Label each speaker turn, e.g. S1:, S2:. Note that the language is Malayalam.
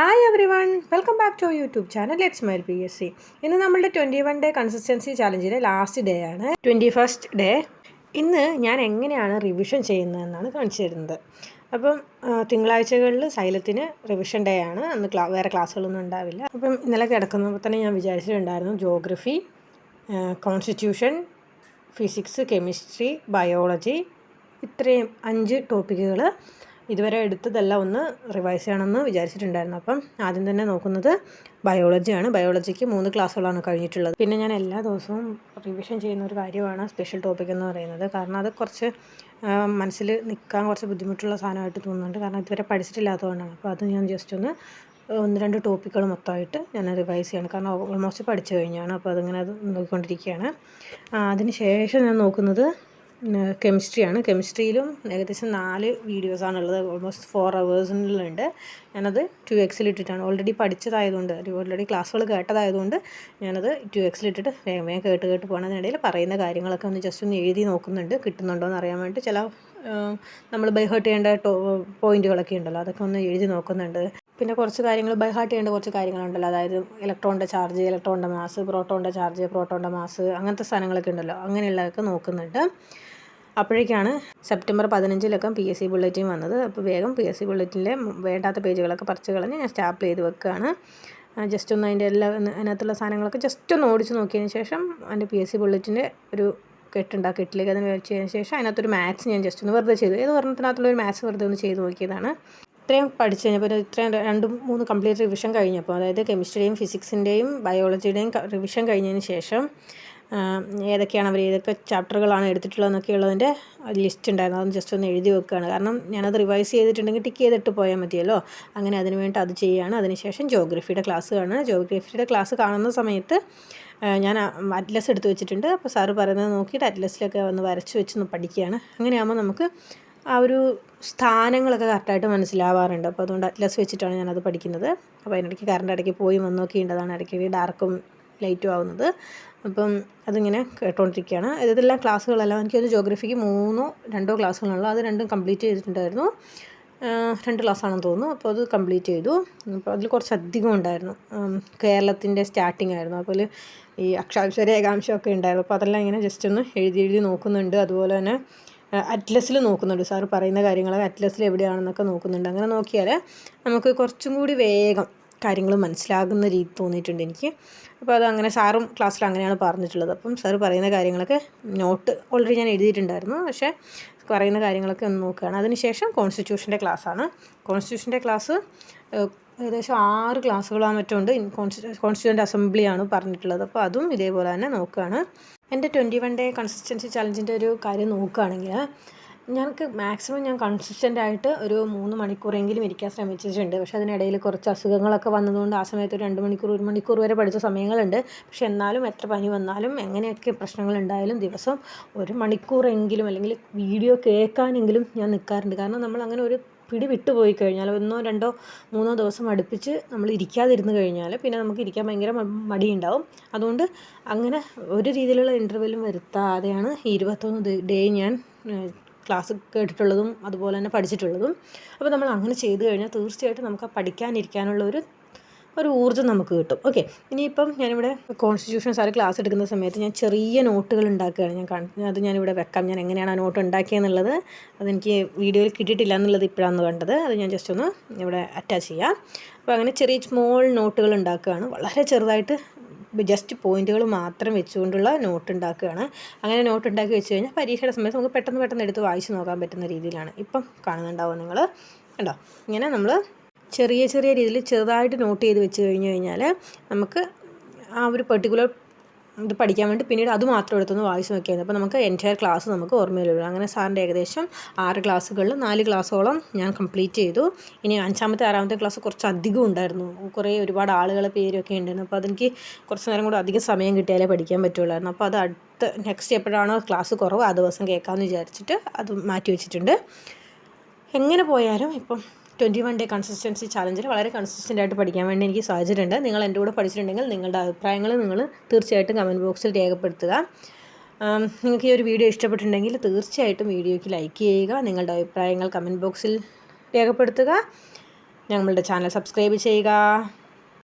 S1: Hi everyone welcome back to YouTube channel let's my P S C ഇന്ന് നമ്മളുടെ ട്വന്റി വൺ ഡേ കൺസിസ്റ്റൻസി ചാലഞ്ചിന്റെ ലാസ്റ്റ് ഡേ ആണ്. ട്വന്റി ഫസ്റ്റ് ഡേ ഇന്ന് ഞാൻ എങ്ങനെയാണ് റിവിഷൻ ചെയ്യുന്നതെന്നാണ് കാണിച്ചു തരുന്നത് അപ്പം തിങ്കളാഴ്ചകളിൽ സൈലത്തിന് റിവിഷൻ ഡേ ആണ്. അന്ന് ക്ലാ വേറെ ക്ലാസ്സുകളൊന്നും ഉണ്ടാവില്ല. അപ്പം ഇന്നലെ കിടക്കുന്നപ്പോൾ തന്നെ ഞാൻ വിചാരിച്ചിട്ടുണ്ടായിരുന്നു geography constitution physics chemistry biology ഇത്രയും അഞ്ച് ടോപ്പിക്കുകൾ ഇതുവരെ എടുത്തതല്ല ഒന്ന് റിവൈസ് ചെയ്യണമെന്ന് വിചാരിച്ചിട്ടുണ്ടായിരുന്നു. അപ്പം ആദ്യം തന്നെ നോക്കുന്നത് ബയോളജിയാണ് ബയോളജിക്ക് മൂന്ന് ക്ലാസ്സുകളാണ് കഴിഞ്ഞിട്ടുള്ളത്. പിന്നെ ഞാൻ എല്ലാ ദിവസവും റിവിഷൻ ചെയ്യുന്ന ഒരു കാര്യമാണ് സ്പെഷ്യൽ ടോപ്പിക് എന്ന് പറയുന്നത്. കാരണം അത് കുറച്ച് മനസ്സിൽ നിൽക്കാൻ കുറച്ച് ബുദ്ധിമുട്ടുള്ള സാധനമായിട്ട് തോന്നുന്നുണ്ട്. കാരണം ഇതുവരെ പഠിച്ചിട്ടില്ലാത്തതുകൊണ്ടാണ്. അപ്പോൾ അത് ഞാൻ ജസ്റ്റ് ഒന്ന് ഒന്ന് രണ്ട് ടോപ്പിക്കുകൾ മൊത്തമായിട്ട് ഞാൻ റിവൈസ് ചെയ്യണം. കാരണം ഓൾമോസ്റ്റ് പഠിച്ചു കഴിഞ്ഞാണ്. അപ്പോൾ അതിങ്ങനെ അത് നോക്കിക്കൊണ്ടിരിക്കുകയാണ്. അതിന് ശേഷം ഞാൻ നോക്കുന്നത് കെമിസ്ട്രിയാണ് കെമിസ്ട്രിയിലും ഏകദേശം നാല് വീഡിയോസാണുള്ളത് ഓൾമോസ്റ്റ് ഫോർ അവേഴ്സിനുള്ളുണ്ട് ഞാനത് ടു എക്സിൽ ഇട്ടിട്ടാണ്. ഓൾറെഡി പഠിച്ചതായതുകൊണ്ട് ഓൾറെഡി ക്ലാസ്സുകൾ കേട്ടതായതുകൊണ്ട് ഞാനത് ടു എക്സിൽ ഇട്ടിട്ട് വേഗം വേഗം കേട്ട് കേട്ട് പോകുന്നതിനിടയിൽ പറയുന്ന കാര്യങ്ങളൊക്കെ ഒന്ന് ജസ്റ്റ് ഒന്ന് എഴുതി നോക്കുന്നുണ്ട്. കിട്ടുന്നുണ്ടോ എന്ന് അറിയാൻ വേണ്ടി ചില നമ്മൾ ബൈ ബൈഹേർട്ട് ചെയ്യേണ്ട പോയിന്റുകളൊക്കെ ഉണ്ടല്ലോ. അതൊക്കെ ഒന്ന് എഴുതി നോക്കുന്നുണ്ട്. പിന്നെ കുറച്ച് കാര്യങ്ങൾ ബൈ ഹാർട്ട് ചെയ്യേണ്ട കുറച്ച് കാര്യങ്ങളുണ്ടല്ലോ. അതായത് ഇലക്ട്രോണിന്റെ ചാർജ് ഇലക്ട്രോണിന്റെ മാസ് പ്രോട്ടോണിന്റെ ചാർജ് പ്രോട്ടോണിന്റെ മാസ് അങ്ങനത്തെ സാധനങ്ങളൊക്കെ ഉണ്ടല്ലോ. അങ്ങനെയുള്ളതൊക്കെ നോക്കുന്നുണ്ട്. അപ്പോഴേക്കാണ് സെപ്റ്റംബർ പതിനഞ്ചിലൊക്കെ പി എസ് സി ബുള്ളറ്റിൻ വന്നത്. അപ്പോൾ വേഗം പി എസ് സി ബുള്ളറ്റിന്റെ വേണ്ടാത്ത പേജുകളൊക്കെ പറിച്ച് കളഞ്ഞ് ഞാൻ സ്റ്റാപ്പ് ചെയ്ത് വെക്കുകയാണ്. ജസ്റ്റ് ഒന്ന് അതിന്റെ എല്ലാ അതിനകത്തുള്ള സാധനങ്ങളൊക്കെ ജസ്റ്റ് ഒന്ന് ഓടിച്ച് നോക്കിയതിന് ശേഷം അതിന്റെ പി എസ് സി ബുള്ളറ്റിന്റെ ഒരു കെട്ടുണ്ടാക്കി കെട്ടിലേക്ക് അതിന് വെച്ചതിന് ശേഷം അതിനകത്തൊരു മാത്സ് ഞാൻ ജസ്റ്റ് ഒന്ന് വെറുതെ ചെയ്തു. ഏത് വർണത്തിനകത്തുള്ള ഒരു മാത്സ് വെറുതെ ഒന്ന് ചെയ്ത് നോക്കിയതാണ്. ഇത്രയും പഠിച്ചു കഴിഞ്ഞപ്പോൾ ഇത്രയും രണ്ട് മൂന്ന് കംപ്ലീറ്റ് റിവിഷൻ കഴിഞ്ഞപ്പോൾ അതായത് കെമിസ്ട്രിയുടെയും ഫിസിക്സിന്റെയും ബയോളജിയുടെയും റിവിഷൻ കഴിഞ്ഞതിന് ശേഷം ഏതൊക്കെയാണ് അവർ ഏതൊക്കെ ചാപ്റ്ററുകളാണ് എടുത്തിട്ടുള്ളതെന്നൊക്കെ ഉള്ളതിന്റെ ലിസ്റ്റ് ഉണ്ടായിരുന്നു. അതൊന്ന് ജസ്റ്റ് ഒന്ന് എഴുതി വെക്കുകയാണ്. കാരണം ഞാനത് റിവൈസ് ചെയ്തിട്ടുണ്ടെങ്കിൽ ടിക്ക് ചെയ്തിട്ട് പോയാൽ മതിയല്ലോ. അങ്ങനെ അതിന് വേണ്ടി അത് ചെയ്യുകയാണ്. അതിനുശേഷം ജോഗ്രഫിയുടെ ക്ലാസ് കാണുക ജോഗ്രഫിയുടെ ക്ലാസ് കാണുന്ന സമയത്ത് ഞാൻ അറ്റ്ലസ് എടുത്ത് വെച്ചിട്ടുണ്ട്. അപ്പോൾ സാറ് പറയുന്നത് നോക്കിയിട്ട് അറ്റ്ലസിലൊക്കെ ഒന്ന് വരച്ച് വെച്ച് പഠിക്കുകയാണ്. അങ്ങനെയാകുമ്പോൾ നമുക്ക് ആ ഒരു സ്ഥാനങ്ങളൊക്കെ കറക്റ്റായിട്ട് മനസ്സിലാവാറുണ്ട്. അപ്പോൾ അതുകൊണ്ട് അറ്റ്ലസ് വെച്ചിട്ടാണ് ഞാനത് പഠിക്കുന്നത്. അപ്പോൾ അതിനിടയ്ക്ക് കറണ്ട് ഇടയ്ക്ക് പോയി വന്നൊക്കെ ഉണ്ടതാണ് ഇടയ്ക്ക് ഡാർക്കും ലൈറ്റും ആവുന്നത്. അപ്പം അതിങ്ങനെ കേട്ടോണ്ടിരിക്കുകയാണ്. ഇതെല്ലാം ക്ലാസ്സുകളെല്ലാം. എനിക്കൊരു ജോഗ്രഫിക്ക് മൂന്നോ രണ്ടോ ക്ലാസ്സുകളുള്ളൂ അത് രണ്ടും കംപ്ലീറ്റ് ചെയ്തിട്ടുണ്ടായിരുന്നു. രണ്ട് ക്ലാസ്സാണെന്ന് തോന്നുന്നു. അപ്പോൾ അത് കംപ്ലീറ്റ് ചെയ്തു. അപ്പോൾ അതിൽ കുറച്ചധികം ഉണ്ടായിരുന്നു. കേരളത്തിന്റെ സ്റ്റാർട്ടിംഗ് ആയിരുന്നു. അപ്പോൾ ഈ അക്ഷാംശ രേഖാംശമൊക്കെ ഉണ്ടായിരുന്നു. അപ്പോൾ അതെല്ലാം ഇങ്ങനെ ജസ്റ്റ് ഒന്ന് എഴുതി എഴുതി നോക്കുന്നുണ്ട്. അതുപോലെ തന്നെ അറ്റ്ലസിൽ നോക്കുന്നുണ്ട്. സാറ് പറയുന്ന കാര്യങ്ങൾ അറ്റ്ലസിൽ എവിടെയാണെന്നൊക്കെ നോക്കുന്നുണ്ട്. അങ്ങനെ നോക്കിയാൽ നമുക്ക് കുറച്ചും കൂടി വേഗം കാര്യങ്ങൾ മനസ്സിലാകുന്ന രീതി തോന്നിയിട്ടുണ്ട് എനിക്ക്. അപ്പോൾ അത് അങ്ങനെ സാറും ക്ലാസ്സിൽ അങ്ങനെയാണ് പറഞ്ഞിട്ടുള്ളത്. അപ്പം സാറ് പറയുന്ന കാര്യങ്ങളൊക്കെ നോട്ട് ഓൾറെഡി ഞാൻ എഴുതിയിട്ടുണ്ടായിരുന്നു. പക്ഷേ പറയുന്ന കാര്യങ്ങളൊക്കെ ഒന്ന് നോക്കുകയാണ്. അതിനുശേഷം കോൺസ്റ്റിറ്റ്യൂഷന്റെ ക്ലാസ്സാണ്. കോൺസ്റ്റിറ്റ്യൂഷന്റെ ക്ലാസ് ഏകദേശം ആറ് ക്ലാസ്സുകളോ മറ്റോ ഉണ്ട് കോൺസ്റ്റിറ്റ്യൂന്റ് അസംബ്ലിയാണ് പറഞ്ഞിട്ടുള്ളത്. അപ്പോൾ അതും ഇതേപോലെ തന്നെ നോക്കുകയാണ് എന്റെ ട്വന്റി വൺ ഡേ കൺസിസ്റ്റൻസി ചലഞ്ചിന്റെ ഒരു കാര്യം നോക്കുകയാണെങ്കിൽ ഞങ്ങൾക്ക് മാക്സിമം ഞാൻ കൺസിസ്റ്റന്റ് ആയിട്ട് ഒരു മൂന്ന് മണിക്കൂറെങ്കിലും ഇരിക്കാൻ ശ്രമിച്ചിട്ടുണ്ട്. പക്ഷേ അതിനിടയിൽ കുറച്ച് അസുഖങ്ങളൊക്കെ വന്നതുകൊണ്ട് ആ സമയത്ത് ഒരു രണ്ട് മണിക്കൂർ ഒരു മണിക്കൂർ വരെ പഠിച്ച സമയങ്ങളുണ്ട്. പക്ഷെ എന്നാലും എത്ര പനി വന്നാലും എങ്ങനെയൊക്കെ പ്രശ്നങ്ങൾ ഉണ്ടായാലും ദിവസം ഒരു മണിക്കൂറെങ്കിലും അല്ലെങ്കിൽ വീഡിയോ കേൾക്കാനെങ്കിലും ഞാൻ നിൽക്കാറുണ്ട്. കാരണം നമ്മൾ അങ്ങനെ ഒരു പിടി വിട്ടുപോയി കഴിഞ്ഞാൽ ഒന്നോ രണ്ടോ മൂന്നോ ദിവസം അടുപ്പിച്ച് നമ്മൾ ഇരിക്കാതിരുന്ന് കഴിഞ്ഞാൽ പിന്നെ നമുക്ക് ഇരിക്കാൻ ഭയങ്കര മടിയുണ്ടാവും. അതുകൊണ്ട് അങ്ങനെ ഒരു രീതിയിലുള്ള ഇന്റർവെല്ലും വരുത്താതെയാണ് ഈ ഇരുപത്തൊന്ന് ഡേ ഞാൻ ക്ലാസ് കേട്ടിട്ടുള്ളതും അതുപോലെ തന്നെ പഠിച്ചിട്ടുള്ളതും. അപ്പോൾ നമ്മൾ അങ്ങനെ ചെയ്തു കഴിഞ്ഞാൽ തീർച്ചയായിട്ടും നമുക്ക് ആ പഠിക്കാനിരിക്കാനുള്ള ഒരു ഒരു ഊർജം നമുക്ക് കിട്ടും. ഓക്കെ ഇനിയിപ്പം ഞാനിവിടെ കോൺസ്റ്റിറ്റ്യൂഷൻ സാറ് ക്ലാസ് എടുക്കുന്ന സമയത്ത് ഞാൻ ചെറിയ നോട്ടുകൾ ഉണ്ടാക്കുകയാണ്. ഞാൻ കണ്ട അത് ഞാനിവിടെ വെക്കാം. ഞാൻ എങ്ങനെയാണ് ആ നോട്ട് ഉണ്ടാക്കിയെന്നുള്ളത് അതെനിക്ക് വീഡിയോയിൽ കിട്ടിയിട്ടില്ല എന്നുള്ളത് ഇപ്പോഴാണ് കണ്ടത്. അത് ഞാൻ ജസ്റ്റ് ഒന്ന് ഇവിടെ അറ്റാച്ച് ചെയ്യാം. അപ്പോൾ അങ്ങനെ ചെറിയ സ്മോൾ നോട്ടുകൾ ഉണ്ടാക്കുകയാണ്. വളരെ ചെറുതായിട്ട് ജസ്റ്റ് പോയിന്റുകൾ മാത്രം വെച്ചുകൊണ്ടുള്ള നോട്ട് ഉണ്ടാക്കുകയാണ്. അങ്ങനെ നോട്ട് ഉണ്ടാക്കി വെച്ച് കഴിഞ്ഞാൽ പരീക്ഷയുടെ സമയത്ത് നമുക്ക് പെട്ടെന്ന് പെട്ടെന്ന് എടുത്ത് വായിച്ച് നോക്കാൻ പറ്റുന്ന രീതിയിലാണ്. ഇപ്പം കാണുന്നുണ്ടാവും നിങ്ങൾ. കണ്ടോ? ഇങ്ങനെ നമ്മൾ ചെറിയ ചെറിയ രീതിയിൽ ചെറുതായിട്ട് നോട്ട് ചെയ്ത് വെച്ച് കഴിഞ്ഞു കഴിഞ്ഞാൽ നമുക്ക് ആ ഒരു പെർട്ടിക്കുലർ ഇത് പഠിക്കാൻ വേണ്ടി പിന്നീട് അത് മാത്രം എടുത്തൊന്ന് വായിച്ച് നോക്കിയായിരുന്നു. അപ്പോൾ നമുക്ക് എന്റയർ ക്ലാസ് നമുക്ക് ഓർമ്മയിൽ വരും. അങ്ങനെ സാറിന്റെ ഏകദേശം ആറ് ക്ലാസ്സുകളിൽ നാല് ക്ലാസ്സോളം ഞാൻ കംപ്ലീറ്റ് ചെയ്തു. ഇനി അഞ്ചാമത്തെ ആറാമത്തെ ക്ലാസ് കുറച്ച് അധികം ഉണ്ടായിരുന്നു. കുറേ ഒരുപാട് ആളുകളെ പേരൊക്കെ ഉണ്ടായിരുന്നു. അപ്പോൾ അതെനിക്ക് കുറച്ച് നേരം കൂടെ അധികം സമയം കിട്ടിയാലേ പഠിക്കാൻ പറ്റുള്ളായിരുന്നു. അപ്പോൾ അത് അടുത്ത നെക്സ്റ്റ് എപ്പോഴാണോ ക്ലാസ് കുറവ് ആ ദിവസം കേൾക്കാമെന്ന് വിചാരിച്ചിട്ട് അത് മാറ്റി വെച്ചിട്ടുണ്ട്. എങ്ങനെ പോയാലും ഇപ്പം ട്വന്റി വൺ ഡേ കൺസിസ്റ്റൻസി ചാലഞ്ചിൽ വളരെ കൺസിസ്റ്റന്റ് ആയിട്ട് പഠിക്കാൻ വേണ്ടി എനിക്ക് സാധിച്ചിട്ടുണ്ട് നിങ്ങൾ എന്റെ കൂടെ പഠിച്ചിട്ടുണ്ടെങ്കിൽ നിങ്ങളുടെ അഭിപ്രായങ്ങൾ നിങ്ങൾ തീർച്ചയായിട്ടും കമന്റ് ബോക്സിൽ രേഖപ്പെടുത്തുക. നിങ്ങൾക്ക് ഈ ഒരു വീഡിയോ ഇഷ്ടപ്പെട്ടിട്ടുണ്ടെങ്കിൽ തീർച്ചയായിട്ടും വീഡിയോയ്ക്ക് ലൈക്ക് ചെയ്യുക നിങ്ങളുടെ അഭിപ്രായങ്ങൾ കമന്റ് ബോക്സിൽ രേഖപ്പെടുത്തുക ഞങ്ങളുടെ ചാനൽ സബ്സ്ക്രൈബ് ചെയ്യുക.